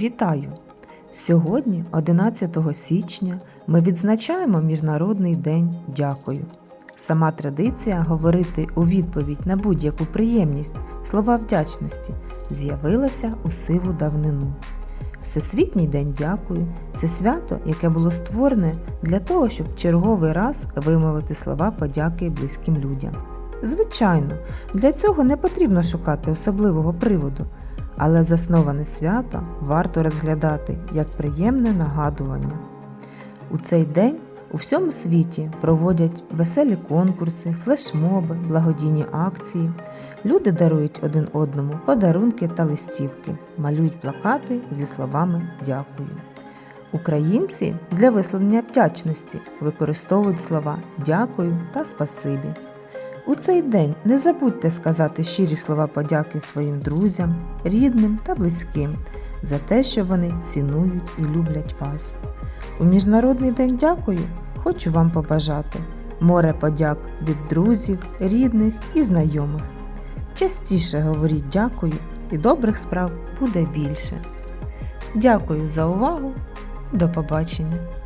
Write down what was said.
Вітаю! Сьогодні, 11 січня, ми відзначаємо Міжнародний день Дякую. Сама традиція говорити у відповідь на будь-яку приємність слова вдячності з'явилася у сиву давнину. Всесвітній день дякую це свято, яке було створене для того, щоб черговий раз вимовити слова подяки близьким людям. Звичайно, для цього не потрібно шукати особливого приводу, але засноване свято варто розглядати як приємне нагадування. У цей день у всьому світі проводять веселі конкурси, флешмоби, благодійні акції. Люди дарують один одному подарунки та листівки, малюють плакати зі словами дякую. Українці для висловлення вдячності використовують слова дякую та спасибі. У цей день не забудьте сказати щирі слова подяки своїм друзям, рідним та близьким за те, що вони цінують і люблять вас. У Міжнародний день дякую хочу вам побажати море подяк від друзів, рідних і знайомих. Частіше говоріть дякую і добрих справ буде більше. Дякую за увагу. До побачення!